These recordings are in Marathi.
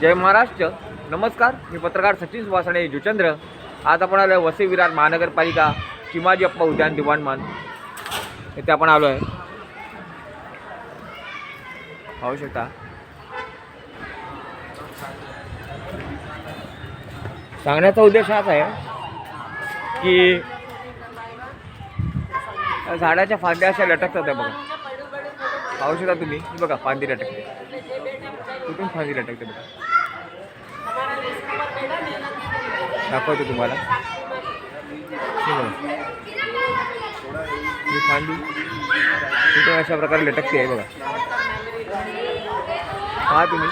जय महाराष्ट्र. नमस्कार मी पत्रकार सचिन सुभाषणे जुचंद्र आज आपण आलो आहे वसई विरार महानगरपालिका चिमाजी अप्पा उद्यान दिवाणमान इथे आपण आलो आहे पाहू शकता. सांगण्याचा उद्देश हाच आहे की झाडाच्या फांद्या अशा लटकतात आहे बघा. पाहू शकता तुम्ही. बघा फांदी लटकते. कुठून फांदी लटकते बघा. दाखवतो तुम्हाला. ही फांदी तिथे अशा प्रकारे लटकते आहे बघा. हा तुम्ही.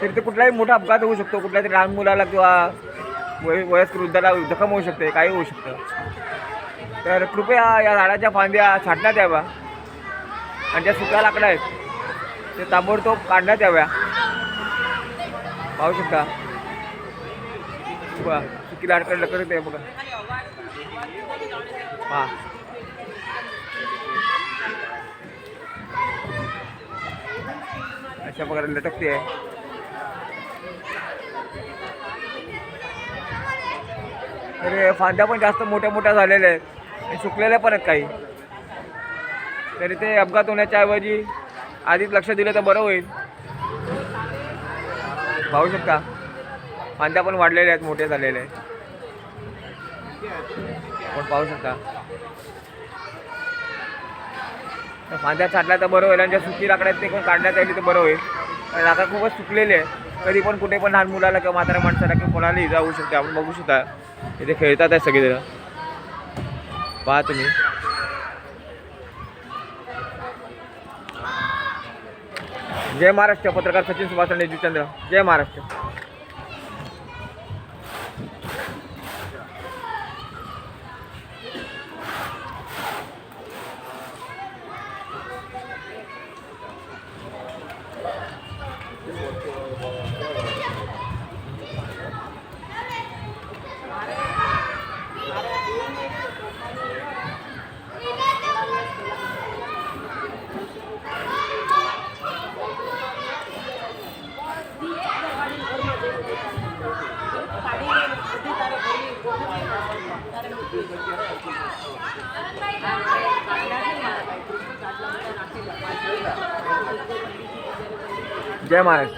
तर ते कुठलाही मोठा अपघात होऊ शकतो. कुठल्या तरी लहान मुलाला किंवा वय वयस्कर वृद्धाला जखम होऊ शकते काही होऊ शकतं. तर कृपया या झाडाच्या फांद्या छाटण्यात याव्या. आणि ज्या सुक्या लाकडं आहेत ते ताबडतोब काढण्यात याव्या. पाहू शकता. बघा सुकी लाकडं लकडत आहे बघा. हा अशा प्रकारे लटकते. आहे तर फांद्या पण जास्त मोठ्या मोठ्या झालेल्या आहेत. आणि सुकलेल्या पण आहेत काही. तरी ते अपघात होण्याच्या ऐवजी आधीच लक्ष दिलं तर बरं होईल. पाहू शकता. फांद्या पण वाढलेल्या आहेत मोठे झालेले. आहेत पण पाहू शकता. फांद्या छाटल्या तर बरं होईल आणि ज्या सुकी लाकडं आहेत ते पण काढण्यात आली तर बरं होईल. लाकडं खूपच सुकलेले आहे कधी पण कुठे पण लहान मुलाला किंवा म्हाताऱ्या माणसाला किंवा कोणाला इजा होऊ शकते. आपण बघू शकता. इथे खेळतात आहे सगळेजण. पहा तुम्ही. जय महाराष्ट्र पत्रकार सचिन सुभाष चंद्र जय महाराष्ट्र. जय महाराष्ट्र